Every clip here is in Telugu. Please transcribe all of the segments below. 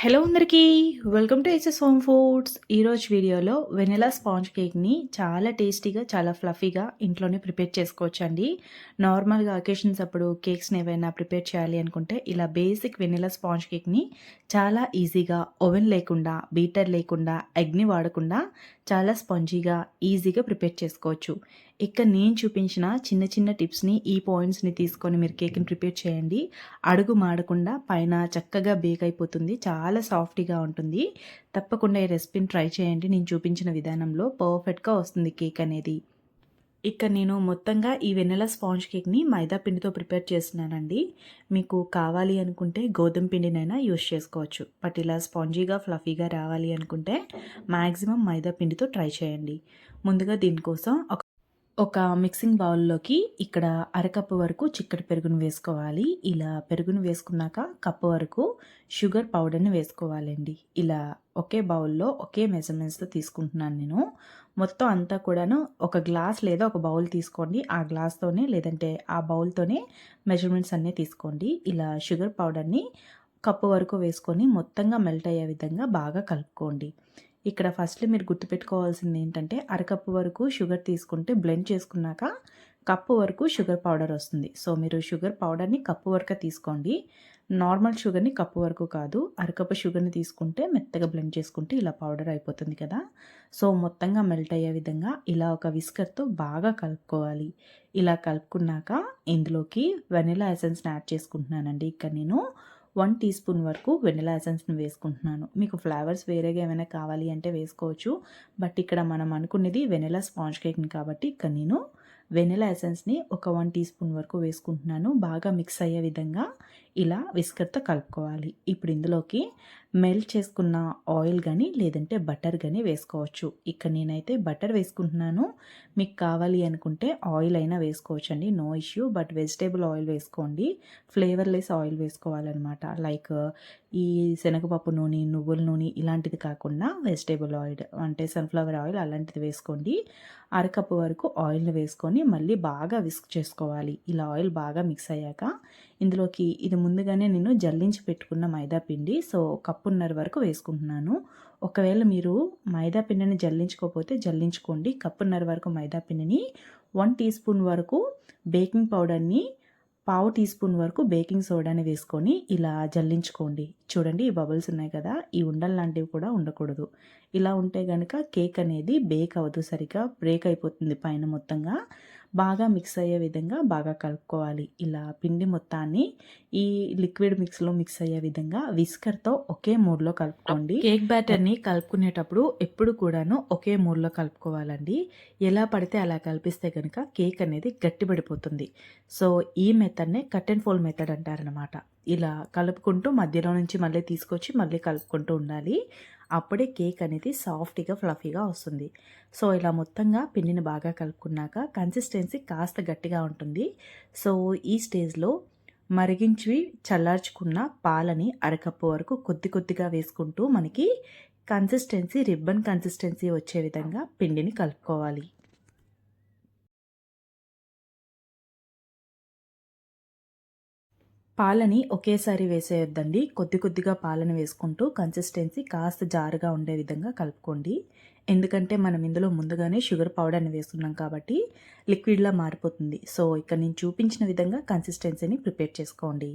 హలో అందరికీ welcome to HS home foods ఈరోజు వీడియోలో వెనిలా స్పాంజ్ కేక్ని చాలా టేస్టీగా చాలా ఫ్లఫీగా ఇంట్లోనే ప్రిపేర్ చేసుకోవచ్చు అండి నార్మల్గా అకేషన్స్ అప్పుడు కేక్స్ని ఏవైనా ప్రిపేర్ చేయాలి అనుకుంటే ఇలా బేసిక్ వెనిలా స్పాంజ్ కేక్ని చాలా ఈజీగా ఓవెన్ లేకుండా బీటర్ లేకుండా ఎగ్ని వాడకుండా చాలా స్పాంజీగా ఈజీగా ప్రిపేర్ చేసుకోవచ్చు. ఇక్కడ నేను చూపించిన చిన్న చిన్న టిప్స్ని ఈ పాయింట్స్ని తీసుకొని మీరు కేక్ని ప్రిపేర్ చేయండి. అడుగు మాడకుండా పైన చక్కగా బేక్ అయిపోతుంది. చాలా సాఫ్ట్గా ఉంటుంది. తప్పకుండా ఈ రెసిపీని ట్రై చేయండి. నేను చూపించిన విధానంలో పర్ఫెక్ట్గా వస్తుంది కేక్ అనేది. ఇక్కడ నేను మొత్తంగా ఈ వెన్నెల స్పాంజ్ కేక్ని మైదా పిండితో ప్రిపేర్ చేస్తున్నానండి. మీకు కావాలి అనుకుంటే గోధుమ పిండినైనా యూస్ చేసుకోవచ్చు. బట్ ఇలా స్పాంజీగా ఫ్లఫీగా రావాలి అనుకుంటే మ్యాక్సిమం మైదా పిండితో ట్రై చేయండి. ముందుగా దీనికోసం ఒక ఒక మిక్సింగ్ బౌల్లోకి ఇక్కడ అరకప్పు వరకు చిక్కటి పెరుగును వేసుకోవాలి. ఇలా పెరుగును వేసుకున్నాక కప్పు వరకు షుగర్ పౌడర్ని వేసుకోవాలండి. ఇలా ఒకే బౌల్లో ఒకే మెజర్మెంట్స్తో తీసుకుంటున్నాను నేను. మొత్తం అంతా కూడాను ఒక గ్లాస్ లేదా ఒక బౌల్ తీసుకోండి. ఆ గ్లాస్తోనే లేదంటే ఆ బౌల్తోనే మెజర్మెంట్స్ అన్నీ తీసుకోండి. ఇలా షుగర్ పౌడర్ని కప్పు వరకు వేసుకొని మొత్తంగా మెల్ట్ అయ్యే విధంగా బాగా కలుపుకోండి. ఇక్కడ ఫస్ట్ మీరు గుర్తుపెట్టుకోవాల్సింది ఏంటంటే అరకప్పు వరకు షుగర్ తీసుకుంటే బ్లెండ్ చేసుకున్నాక కప్పు వరకు షుగర్ పౌడర్ వస్తుంది. సో మీరు షుగర్ పౌడర్ని కప్పు వరకు తీసుకోండి. నార్మల్ షుగర్ని కప్పు వరకు కాదు అరకప్పు షుగర్ని తీసుకుంటే మెత్తగా బ్లెండ్ చేసుకుంటే ఇలా పౌడర్ అయిపోతుంది కదా. సో మొత్తంగా మెల్ట్ అయ్యే విధంగా ఇలా ఒక విస్కర్తో బాగా కలుపుకోవాలి. ఇలా కలుపుకున్నాక ఇందులోకి వెనిలా ఎసెన్స్ని యాడ్ చేసుకుంటున్నానండి. ఇక్కడ నేను వన్ టీ స్పూన్ వరకు వెనిలా ఎసెన్స్ని వేసుకుంటున్నాను. మీకు ఫ్లేవర్స్ వేరేగా ఏమైనా కావాలి అంటే వేసుకోవచ్చు. బట్ ఇక్కడ మనం అనుకునేది వెనిలా స్పాంజ్ కేక్ని కాబట్టి ఇక్కడ నేను వెనిలా ఎసెన్స్ని ఒక వన్ టీ స్పూన్ వరకు వేసుకుంటున్నాను. బాగా మిక్స్ అయ్యే విధంగా ఇలా విస్కర్తో కలుపుకోవాలి. ఇప్పుడు ఇందులోకి మెల్ట్ చేసుకున్న ఆయిల్ కానీ లేదంటే బటర్ కానీ వేసుకోవచ్చు. ఇక్కడ నేనైతే బటర్ వేసుకుంటున్నాను. మీకు కావాలి అనుకుంటే ఆయిల్ అయినా వేసుకోవచ్చు అండి no issue. But vegetable oil వేసుకోండి. ఫ్లేవర్లెస్ ఆయిల్ వేసుకోవాలన్నమాట. లైక్ ఈ శనగపప్పు నూనె నువ్వుల నూనె ఇలాంటిది కాకుండా వెజిటేబుల్ ఆయిల్ అంటే సన్ఫ్లవర్ ఆయిల్ అలాంటిది వేసుకోండి. అరకప్పు వరకు ఆయిల్ని వేసుకొని మళ్ళీ బాగా విస్క్ చేసుకోవాలి. ఇలా ఆయిల్ బాగా మిక్స్ అయ్యాక ఇందులోకి ఇది ముందుగానే నేను జల్లించి పెట్టుకున్న మైదా పిండి. సో కప్పున్నర వరకు వేసుకుంటున్నాను. ఒకవేళ మీరు మైదా పిండిని జల్లించుకోకపోతే జల్లించుకోండి. కప్పున్నర వరకు మైదా పిండిని వన్ టీ స్పూన్ వరకు బేకింగ్ పౌడర్ని పావు టీ స్పూన్ వరకు బేకింగ్ సోడాని వేసుకొని ఇలా జల్లించుకోండి. చూడండి ఈ బబుల్స్ ఉన్నాయి కదా ఈ ఉండలు లాంటివి కూడా ఉండకూడదు. ఇలా ఉంటే కనుక కేక్ అనేది బేక్ అవ్వదు సరిగా బ్రేక్ అయిపోతుంది పైన మొత్తంగా. బాగా మిక్స్ అయ్యే విధంగా బాగా కలుపుకోవాలి. ఇలా పిండి మొత్తాన్ని ఈ లిక్విడ్ మిక్స్లో మిక్స్ అయ్యే విధంగా విస్కర్తో ఒకే మూడ్లో కలుపుకోండి. కేక్ బ్యాటర్ని కలుపుకునేటప్పుడు ఎప్పుడు కూడాను ఒకే మూడ్లో కలుపుకోవాలండి. ఎలా పడితే అలా కలిపిస్తే కనుక కేక్ అనేది గట్టిపడిపోతుంది. సో ఈ మెథడ్నే కట్ అండ్ ఫోల్డ్ మెథడ్ అంటారనమాట ఇలా కలుపుకుంటూ మధ్యలో నుంచి మళ్ళీ తీసుకొచ్చి మళ్ళీ కలుపుకుంటూ ఉండాలి. అప్పుడే కేక్ అనేది సాఫ్ట్గా ఫ్లఫీగా వస్తుంది. సో ఇలా మొత్తంగా పిండిని బాగా కలుపుకున్నాక కన్సిస్టెన్సీ కాస్త గట్టిగా ఉంటుంది. సో ఈ స్టేజ్లో మరిగించి చల్లార్చుకున్న పాలని అరకప్పు వరకు కొద్ది కొద్దిగా వేసుకుంటూ మనకి కన్సిస్టెన్సీ రిబ్బన్ కన్సిస్టెన్సీ వచ్చే విధంగా పిండిని కలుపుకోవాలి. పాలని ఒకేసారి వేసేయొద్దండి. కొద్ది కొద్దిగా పాలను వేసుకుంటూ కన్సిస్టెన్సీ కాస్త జారుగా ఉండే విధంగా కలుపుకోండి. ఎందుకంటే మనం ఇందులో ముందుగానే షుగర్ పౌడర్ని వేస్తున్నాం కాబట్టి లిక్విడ్లా మారిపోతుంది. సో ఇక్కడ నేను చూపించిన విధంగా కన్సిస్టెన్సీని ప్రిపేర్ చేసుకోండి.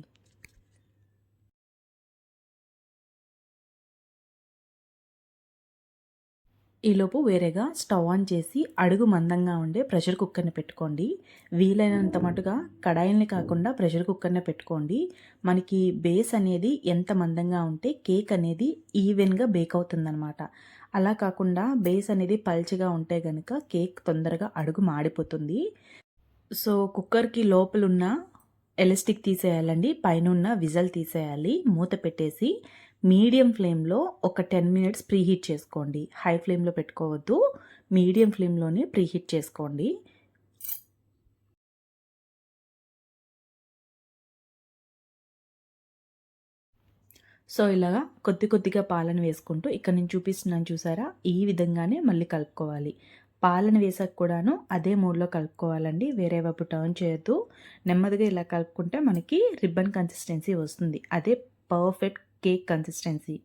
ఈలోపు వేరేగా స్టవ్ ఆన్ చేసి అడుగు మందంగా ఉండే ప్రెషర్ కుక్కర్ని పెట్టుకోండి. వీలైనంత మటుగా కడాయిల్ని కాకుండా ప్రెషర్ కుక్కర్ని పెట్టుకోండి. మనకి బేస్ అనేది ఎంత మందంగా ఉంటే కేక్ అనేది ఈవెన్గా బేక్ అవుతుందన్నమాట. అలా కాకుండా బేస్ అనేది పల్చగా ఉంటే కనుక కేక్ తొందరగా అడుగు మాడిపోతుంది. సో కుక్కర్కి లోపలున్న ఎలాస్టిక్ తీసేయాలండి. పైన ఉన్న విజల్ తీసేయాలి. మూత పెట్టేసి మీడియం ఫ్లేమ్లో ఒక టెన్ మినిట్స్ ప్రీహీట్ చేసుకోండి. హై ఫ్లేమ్లో పెట్టుకోవద్దు. మీడియం ఫ్లేమ్లోనే ప్రీహీట్ చేసుకోండి. సో ఇలాగా కొద్ది కొద్దిగా పాలను వేసుకుంటూ ఇక్కడ నేను చూపిస్తున్నాను చూసారా? ఈ విధంగానే మళ్ళీ కలుపుకోవాలి. పాలను వేసాక కూడాను అదే మూడ్లో కలుపుకోవాలండి. వేరే వైపు టర్న్ చేయొద్దు. నెమ్మదిగా ఇలా కలుపుకుంటే మనకి రిబ్బన్ కన్సిస్టెన్సీ వస్తుంది. అదే పర్ఫెక్ట్ కేక్ కన్సిస్టెన్సీ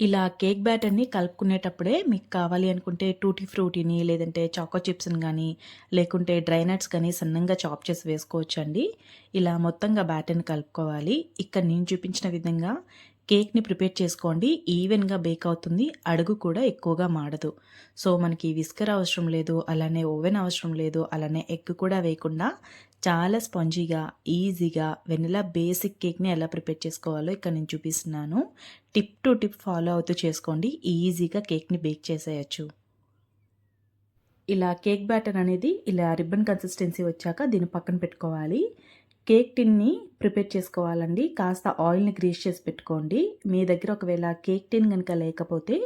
ఇలా కేక్ బ్యాటర్‌ని కలుపుకునేటప్పుడే మీకు కావాలి అనుకుంటే టూటీ ఫ్రూటీని లేదంటే చాకో చిప్స్‌ని కానీ లేకుంటే డ్రై నట్స్ కానీ సన్నంగా చాప్ చేసి వేసుకోవచ్చండి. ఇలా మొత్తంగా బ్యాటర్‌ని కలుపుకోవాలి. ఇక్కడ నేను చూపించిన విధంగా కేక్‌ని ప్రిపేర్ చేసుకోండి. ఈవెన్‌గా బేక్ అవుతుంది. అడుగు కూడా ఎక్కువగా మాడదు. సో, మనకి విస్కర్ అవసరం లేదు. అలానే ఓవెన్ అవసరం లేదు. అలానే ఎగ్ కూడా వేయకుండా చాలా స్పాంజీగా, ఈజీగా వెనిలా బేసిక్ కేక్‌ని ఎలా ప్రిపేర్ చేసుకోవాలో ఇక్కడ నేను చూపిస్తున్నాను. టిప్ టు టిప్ ఫాలో అవుతూ చేసుకోండి. ఈజీగా కేక్‌ని బేక్ చేసేయచ్చు ఇలా కేక్ బ్యాటర్ అనేది ఇలా రిబ్బన్ కన్సిస్టెన్సీ వచ్చాక దీన్ని పక్కన పెట్టుకోవాలి. కేక్ టిన్‌ని ప్రిపేర్ చేసుకోవాలండి. కాస్త ఆయిల్‌ని గ్రీస్ చేసి పెట్టుకోండి. మీ దగ్గర ఒకవేళ కేక్ టిన్ కనుక లేకపోతే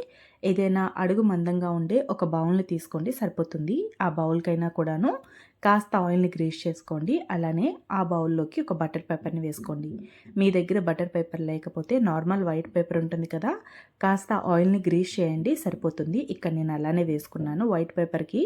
ఏదైనా అడుగు మందంగా ఉండే ఒక బౌల్‌ని తీసుకోండి సరిపోతుంది. ఆ బౌల్‌కైనా కూడాను కాస్త ఆయిల్‌ని గ్రీస్ చేసుకోండి. అలానే ఆ బౌల్‌లోకి ఒక బటర్ పేపర్‌ని వేసుకోండి. మీ దగ్గర బటర్ పేపర్ లేకపోతే నార్మల్ వైట్ పేపర్ ఉంటుంది కదా! కాస్త ఆయిల్‌ని గ్రీస్ చేయండి సరిపోతుంది. ఇక్కడ నేను అలానే వేసుకున్నాను. వైట్ పేపర్‌కి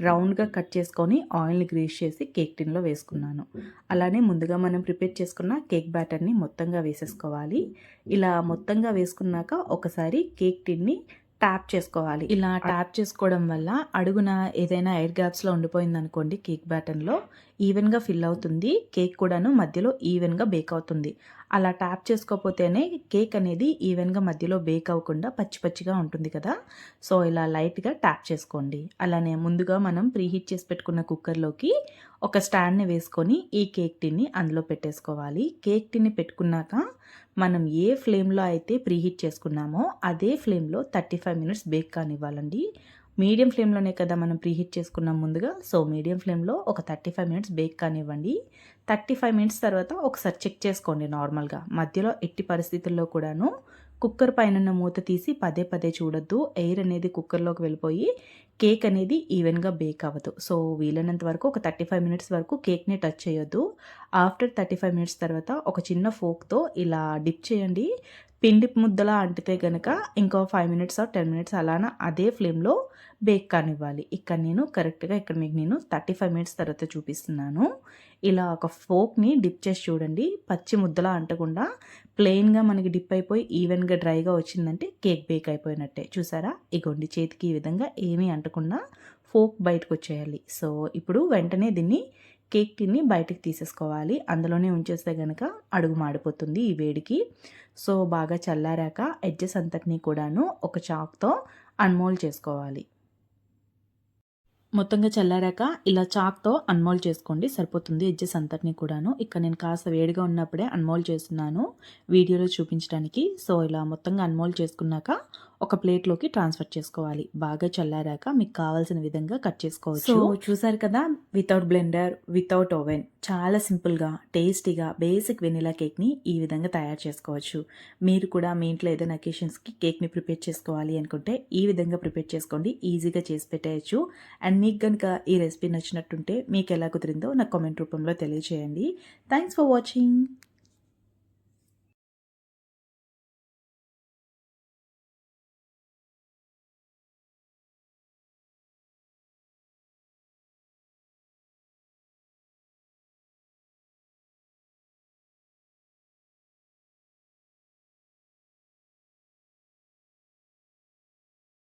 రౌండ్‌గా కట్ చేసుకొని ఆయిల్‌ని గ్రీస్ చేసి కేక్ టిన్‌లో వేసుకున్నాను. అలానే ముందుగా మనం ప్రిపేర్ చేసుకున్న కేక్ బ్యాటర్‌ని మొత్తంగా వేసేసుకోవాలి. ఇలా మొత్తంగా వేసుకున్నాక ఒకసారి కేక్ టిన్‌ని ట్యాప్ చేసుకోవాలి. ఇలా ట్యాప్ చేసుకోవడం వల్ల అడుగున ఏదైనా ఎయిర్ గ్యాప్స్‌లో ఉండిపోయిందనుకోండి కేక్ బ్యాటర్‌లో ఈవెన్‌గా ఫిల్ అవుతుంది. కేక్ కూడాను మధ్యలో ఈవెన్‌గా బేక్ అవుతుంది. అలా ట్యాప్ చేసుకోపోతేనే కేక్ అనేది ఈవెన్‌గా మధ్యలో బేక్ అవ్వకుండా పచ్చి పచ్చిగా ఉంటుంది కదా! సో, ఇలా లైట్‌గా ట్యాప్ చేసుకోండి. అలానే ముందుగా మనం ప్రీహీట్ చేసి పెట్టుకున్న కుక్కర్‌లోకి ఒక స్టాండ్‌ని వేసుకొని ఈ కేక్ టిన్‌ని అందులో పెట్టేసుకోవాలి. కేక్ టిన్‌ని పెట్టుకున్నాక మనం ఏ ఫ్లేమ్‌లో అయితే ప్రీహీట్ చేసుకున్నామో అదే ఫ్లేమ్‌లో 35 మినిట్స్ బేక్ కానివ్వాలండి. మీడియం ఫ్లేమ్‌లోనే కదా మనం ప్రీహీట్ చేసుకున్నాం ముందుగా. సో, మీడియం ఫ్లేమ్‌లో ఒక 35 మినిట్స్ బేక్ కానివ్వండి. 35 మినిట్స్ తర్వాత ఒకసారి చెక్ చేసుకోండి నార్మల్‌గా. మధ్యలో ఎట్టి పరిస్థితుల్లో కూడాను కుక్కర్ పైన మూత తీసి పదే పదే చూడొద్దు. ఎయిర్ అనేది కుక్కర్‌లోకి వెళ్ళిపోయి కేక్ అనేది ఈవెన్‌గా బేక్ అవ్వదు. సో, వీలైనంత వరకు ఒక 35 మినిట్స్ వరకు కేక్‌ని టచ్ చేయొద్దు. ఆఫ్టర్ 35 మినిట్స్ తర్వాత ఒక చిన్న ఫోక్తో ఇలా డిప్ చేయండి. పిండి ముద్దలా అంటితే కనుక ఇంకో ఫైవ్ మినిట్స్ ఆర్ 10 మినిట్స్ అలానా అదే ఫ్లేమ్‌లో బేక్ కానివ్వాలి. ఇక్కడ నేను కరెక్ట్‌గా ఇక్కడ మీకు నేను 35 మినిట్స్ తర్వాత చూపిస్తున్నాను. ఇలా ఒక ఫోక్ని డిప్ చేసి చూడండి. పచ్చి ముద్దలా అంటకుండా ప్లెయిన్‌గా మనకి డిప్ అయిపోయి ఈవెన్‌గా డ్రైగా వచ్చిందంటే కేక్ బేక్ అయిపోయినట్టే. చూసారా? ఇగోండి చేతికి ఈ విధంగా ఏమీ అంటకుండా ఫోర్క్ బయటకొచ్చేయాలి. సో, ఇప్పుడు వెంటనే దీన్ని కేక్ టిన్‌ని బయటికి తీసేసుకోవాలి. అందులోనే ఉంచేస్తే కనుక అడుగు మాడిపోతుంది ఈ వేడికి. సో, బాగా చల్లారాక ఎడ్జెస్ అంతటినీ కూడాను ఒక చాక్‌తో అన్మోల్డ్ చేసుకోవాలి. మొత్తంగా చల్లారాక ఇలా చాక్‌తో అన్మోల్డ్ చేసుకోండి సరిపోతుంది ఎడ్జెస్ అంతటినీ కూడాను. ఇక్కడ నేను కాస్త వేడిగా ఉన్నప్పుడే అన్మోల్డ్ చేస్తున్నాను వీడియోలో చూపించడానికి. సో, ఇలా మొత్తంగా అన్మోల్డ్ చేసుకున్నాక ఒక ప్లేట్‌లోకి ట్రాన్స్‌ఫర్ చేసుకోవాలి. బాగా చల్లారాక మీకు కావాల్సిన విధంగా కట్ చేసుకోవచ్చు. సో, చూసారు కదా! వితౌట్ బ్లెండర్, వితౌట్ ఓవెన్ చాలా సింపుల్‌గా, టేస్టీగా బేసిక్ వెనిలా కేక్‌ని ఈ విధంగా తయారు చేసుకోవచ్చు. మీరు కూడా మీ ఇంట్లో ఏదైనా అకేషన్స్‌కి కేక్‌ని ప్రిపేర్ చేసుకోవాలి అనుకుంటే ఈ విధంగా ప్రిపేర్ చేసుకోండి. ఈజీగా చేసి పెట్టేయచ్చు అండ్ మీకు కనుక ఈ రెసిపీ నచ్చినట్టుంటే మీకు ఎలా కుదిరిందో నాకు కామెంట్ రూపంలో తెలియజేయండి. Thanks for watching.